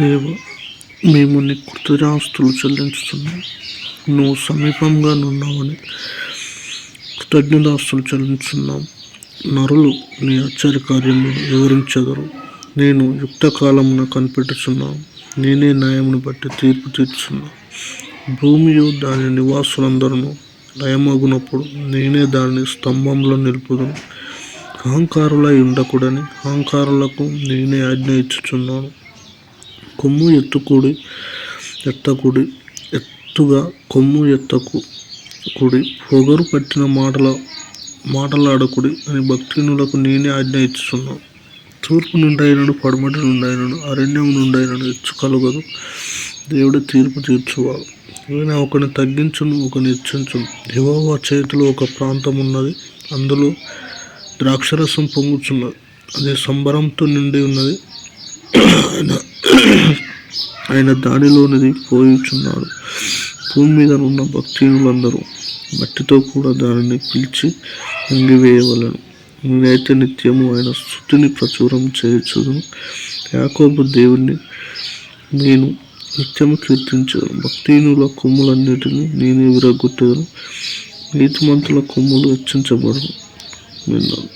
దేవ మేము నీ కృతజ్ఞాస్తులు చెల్లించుతున్నాం. నువ్వు సమీపంగా నున్నావని కృతజ్ఞతాస్తులు చెల్లించున్నాం. నరులు నీ ఆశ్చర్య కార్యము వివరించెదరు. నేను యుక్త కాలమున కనిపెట్టుచున్నాను నేనే న్యాయమును బట్టి తీర్పు తీర్చున్నా. భూమియు దాని నివాసులందరూ లయమగునప్పుడు నేనే దాన్ని స్తంభంలో నిలుపుదును. అహంకారులై ఉండకూడని అహంకారులకు నేనే ఆజ్ఞ ఇచ్చుచున్నాను. కొమ్ము ఎత్తుకుడి ఎత్తకుడి ఎత్తుగా కొమ్ము ఎత్తకు కుడి. పొగరు పట్టిన మాటల మాటలాడకుడి అని భక్తినులకు నేనే ఆజ్ఞ ఇస్తున్నాను తూర్పు నుండైనను పడమటి నుండైనను అరణ్యం నుండైనను హెచ్చు కలుగదు. దేవుడు తీర్పు తీర్చువాడు. ఆయన ఒకని తగ్గించును ఒకని హెచ్చించును. యెహోవా చేతిలో ఒక ప్రాంతం ఉన్నది అందులో ద్రాక్షరసం పొంగుచున్నది. అది సంబరంతో నిండి ఉన్నది. ఆయన ఆయన దానిలోనిది పోయుచున్నాడు భూమి మీద ఉన్న భక్తులందరూ మట్టితో కూడా దానిని పిలిచి మింగివేయవలను నేనైతే నిత్యము ఆయన స్థుతిని ప్రచురం చేయొచ్చును యాకోబు దేవుణ్ణి నేను నిత్యము కీర్తించాను భక్తిహీనుల కొమ్ములన్నిటిని నేనే విరగొట్టేదను. నీతిమంతుల కొమ్ములు హెచ్చించబడను విన్నాను.